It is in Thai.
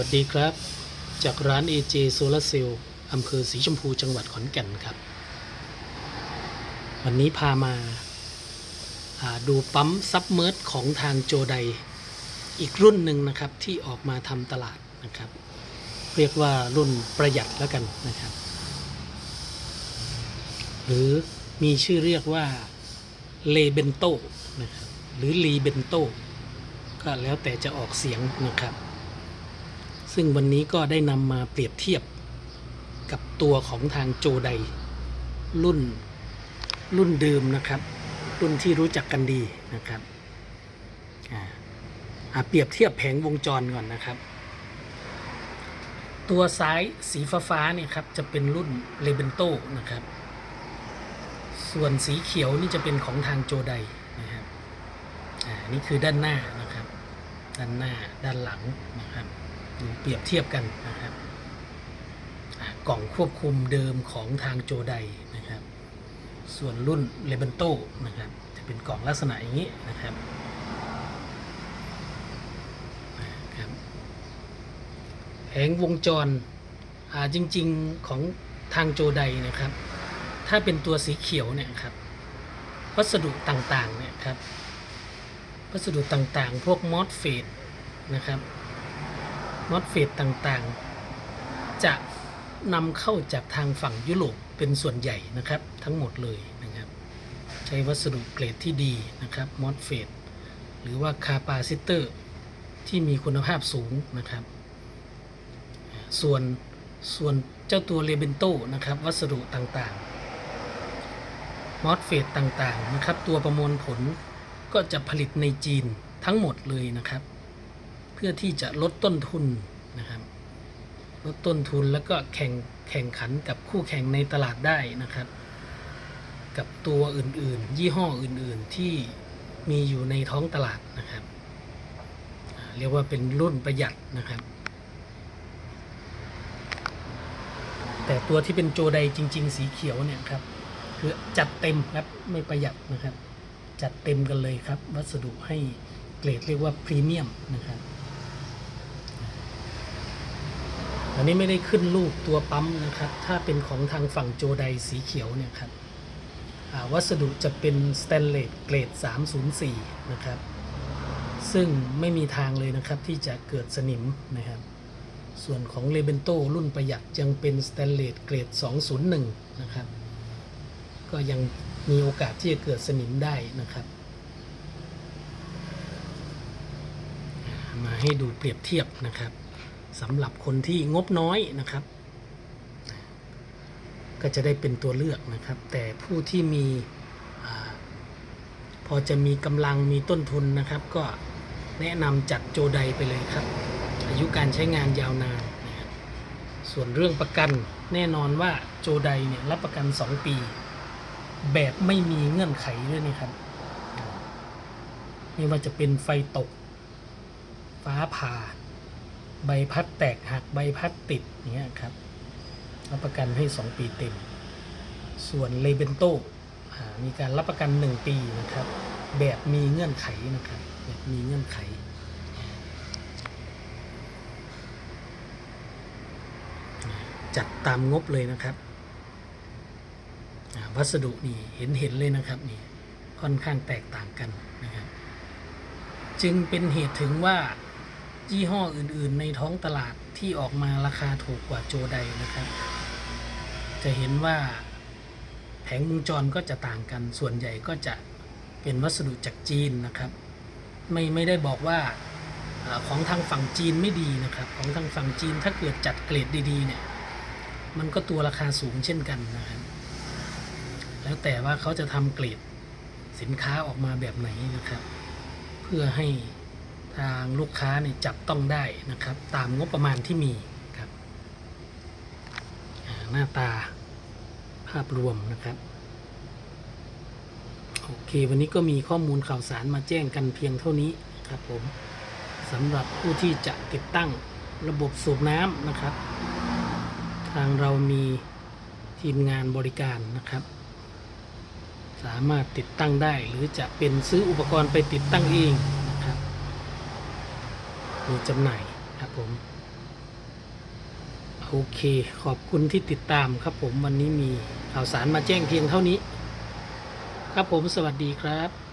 วัสดีครับ จากร้าน AJ Solar Cell อำเภอสีชมพูจังหวัดขอนแก่นครับ วันนี้พามาาดูปั๊มซับเมิร์ของทางโจไดอีกรุ่นหนึ่งนะครับที่ออกมาทำตลาดนะครับ เรียกว่ารุ่นประหยัดแล้วกันนะครับ หรือมีชื่อเรียกว่าเลเบนโตนะครับหรือลีเบนโตก็แล้วแต่จะออกเสียงนะครับ ซึ่งวันนี้ก็ได้นำมาเปรียบเทียบกับตัวของทางโจไดรุ่นรุ่นเดิมนะครับ รุ่นที่รู้จักกันดีนะครับอ่าเปรียบเทียบแผงวงจรก่อนนะครับ ตัวซ้ายสีฟ้าฟ้าเนี่ยครับจะเป็นรุ่นเลเบนโตนะครับ ส่วนสีเขียวนี่จะเป็นของทางโจไดนะครับอ่านี่คือด้านหน้านะครับ ด้านหน้าด้านหลังนะครับ เปรียบเทียบกันนะครับกล่องควบคุมเดิมของทางโจไดนะครับ ส่วนรุ่นเลเบนโตนะครับ จะเป็นกล่องลักษณะอย่างนี้นะครับอ่าครับแผงวงจรจริง ๆ ของทางโจไดนะครับ ถ้าเป็นตัวสีเขียวเนี่ยครับ วัสดุต่างๆเนี่ยครับ วัสดุต่างๆ พวกมอสเฟตนะครับ มอสเฟตต่างๆ จะนำเข้าจากทางฝั่งยุโรปเป็นส่วนใหญ่นะครับ ทั้งหมดเลยนะครับ ใช้วัสดุเกรดที่ดีนะครับมอสเฟตหรือว่าคาปาซิเตอร์ที่มีคุณภาพสูงนะครับ ส่วนส่วนเจ้าตัวเลเบนโตนะครับ วัสดุต่างๆมอสเฟตต่างๆนะครับ ตัวประมวลผลก็จะผลิตในจีนทั้งหมดเลยนะครับ พื่อที่จะลดต้นทุนนะครับลดต้นทุนแล้วก็แข่งแข่งขันกับคู่แข่งในตลาดได้นะครับ กับตัวอื่นๆ ยี่ห้ออื่นๆที่มีอยู่ในท้องตลาดนะครับ เรียกว่าเป็นรุ่นประหยัดนะครับ แต่ตัวที่เป็นโจไดจริง ๆ สีเขียวเนี่ยครับคือจัดเต็มครับไม่ประหยัดนะครับ จัดเต็มกันเลยครับ วัสดุให้เกรดเรียกว่าพรีเมียมนะครับ อันนี้ไม่ได้ขึ้นรูปตัวปั๊มนะครับ ถ้าเป็นของทางฝั่งโจไดสีเขียวเนี่ยครับวัสดุจะเป็นสแตนเลสเกรด 304 นะครับ ซึ่งไม่มีทางเลยนะครับที่จะเกิดสนิมนะครับ ส่วนของเลเบนโตรุ่นประหยัดยังเป็นสแตนเลสเกรด 201 นะครับ ก็ยังมีโอกาสที่จะเกิดสนิมได้นะครับ มาให้ดูเปรียบเทียบนะครับ สำหรับคนที่งบน้อยนะครับ ก็จะได้เป็นตัวเลือกนะครับ แต่ผู้ที่มีอพอจะมีกำลังมีต้นทุนนะครับ ก็แนะนำจัดโจไดไปเลยครับ อายุการใช้งานยาวนานนะครับส่วนเรื่องประกันแน่นอนว่าโจไดเนี่ยรับประกัน 2 ปี แบบไม่มีเงื่อนไขด้วยนะครับไม่ว่าจะเป็นไฟตก ฟ้าผ่า ใบพัดแตกหักใบพัดติดอย่างเงี้ยครับรับประกันให้ 2 ปีเต็ม ส่วนเลเบนโตมีการรับประกัน 1 ปีนะครับ แบบมีเงื่อนไขนะครับแบบมีเงื่อนไข จัดตามงบเลยนะครับวัสดุนี่เห็นเห็นเลยนะครับนี่ค่อนข้างแตกต่างกันนะครับ จึงเป็นเหตุถึงว่า ยี่ห้ออื่นๆ ในท้องตลาดที่ออกมาราคาถูกกว่าโจไดนะครับ จะเห็นว่าแผงวงจรก็จะต่างกัน ส่วนใหญ่ก็จะเป็นวัสดุจากจีนนะครับ ไม่ไม่ได้บอกว่าอาของทางฝั่งจีนไม่ดีนะครับ ของทางฝั่งจีนถ้าเกิดจัดเกรดดีๆเนี่ย มันก็ตัวราคาสูงเช่นกันนะครับ แล้วแต่ว่าเขาจะทำเกรดสินค้าออกมาแบบไหนนะครับ เพื่อให้ ทางลูกค้าเนี่ยจับต้องได้นะครับ ตามงบประมาณที่มีครับหน้าตาภาพรวมนะครับโอเค วันนี้ก็มีข้อมูลข่าวสารมาแจ้งกันเพียงเท่านี้ครับผมสำหรับผู้ที่จะติดตั้งระบบสูบน้ำนะครับ ทางเรามีทีมงานบริการนะครับ สามารถติดตั้งได้หรือจะเป็นซื้ออุปกรณ์ไปติดตั้งเอง มีจำหน่ายครับผม โอเค ขอบคุณที่ติดตามครับผม วันนี้มีข่าวสารมาแจ้งเพียงเท่านี้ ครับผมสวัสดีครับ